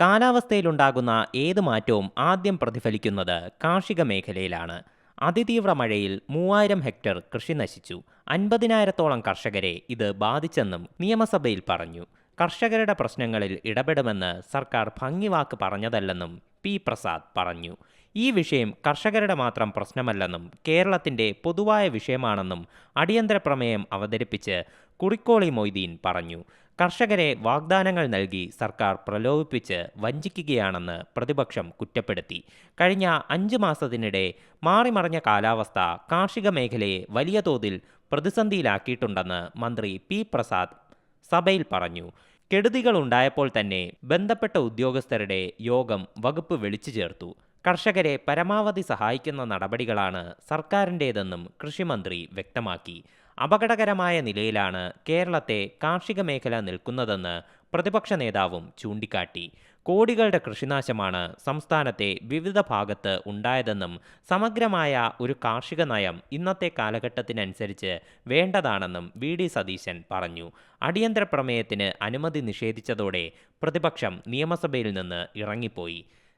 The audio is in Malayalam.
കാലാവസ്ഥയിലുണ്ടാകുന്ന ഏത് മാറ്റവും ആദ്യം പ്രതിഫലിക്കുന്നത് കാർഷിക മേഖലയിലാണ്. അതിതീവ്ര മഴയിൽ മൂവായിരം ഹെക്ടർ കൃഷി നശിച്ചു. അൻപതിനായിരത്തോളം കർഷകരെ ഇത് ബാധിച്ചെന്നും നിയമസഭയിൽ പറഞ്ഞു. കർഷകരുടെ പ്രശ്നങ്ങളിൽ ഇടപെടുമെന്ന് സർക്കാർ ഭംഗിവാക്ക് പറഞ്ഞതല്ലെന്നും പി പ്രസാദ് പറഞ്ഞു. ഈ വിഷയം കർഷകരുടെ മാത്രം പ്രശ്നമല്ലെന്നും കേരളത്തിന്റെ പൊതുവായ വിഷയമാണെന്നും അടിയന്തര പ്രമേയം അവതരിപ്പിച്ച് കുറിക്കോളി മൊയ്തീൻ പറഞ്ഞു. കർഷകരെ വാഗ്ദാനങ്ങൾ നൽകി സർക്കാർ പ്രലോഭിപ്പിച്ച് വഞ്ചിക്കുകയാണെന്ന് പ്രതിപക്ഷം കുറ്റപ്പെടുത്തി. കഴിഞ്ഞ അഞ്ച് മാസത്തിനിടെ മാറിമറിഞ്ഞ കാലാവസ്ഥ കാർഷിക മേഖലയെ വലിയ തോതിൽ പ്രതിസന്ധിയിലാക്കിയിട്ടുണ്ടെന്ന് മന്ത്രി പി പ്രസാദ് സഭയിൽ പറഞ്ഞു. കെടുതികൾ ഉണ്ടായപ്പോൾ തന്നെ ബന്ധപ്പെട്ട ഉദ്യോഗസ്ഥരുടെ യോഗം വകുപ്പ് വിളിച്ചു ചേർത്തു. കർഷകരെ പരമാവധി സഹായിക്കുന്ന നടപടികളാണ് സർക്കാരിന്റേതെന്നും കൃഷിമന്ത്രി വ്യക്തമാക്കി. അപകടകരമായ നിലയിലാണ് കേരളത്തെ കാർഷിക മേഖല നിൽക്കുന്നതെന്ന് പ്രതിപക്ഷ നേതാവും ചൂണ്ടിക്കാട്ടി. കോടികളുടെ കൃഷിനാശമാണ് സംസ്ഥാനത്തെ വിവിധ ഭാഗത്ത് ഉണ്ടായതെന്നും സമഗ്രമായ ഒരു കാർഷിക നയം ഇന്നത്തെ കാലഘട്ടത്തിനനുസരിച്ച് വേണ്ടതാണെന്നും വി. ഡി. സതീശൻ പറഞ്ഞു. അടിയന്തര പ്രമേയത്തിന് അനുമതി നിഷേധിച്ചതോടെ പ്രതിപക്ഷം നിയമസഭയിൽ നിന്ന് ഇറങ്ങിപ്പോയി.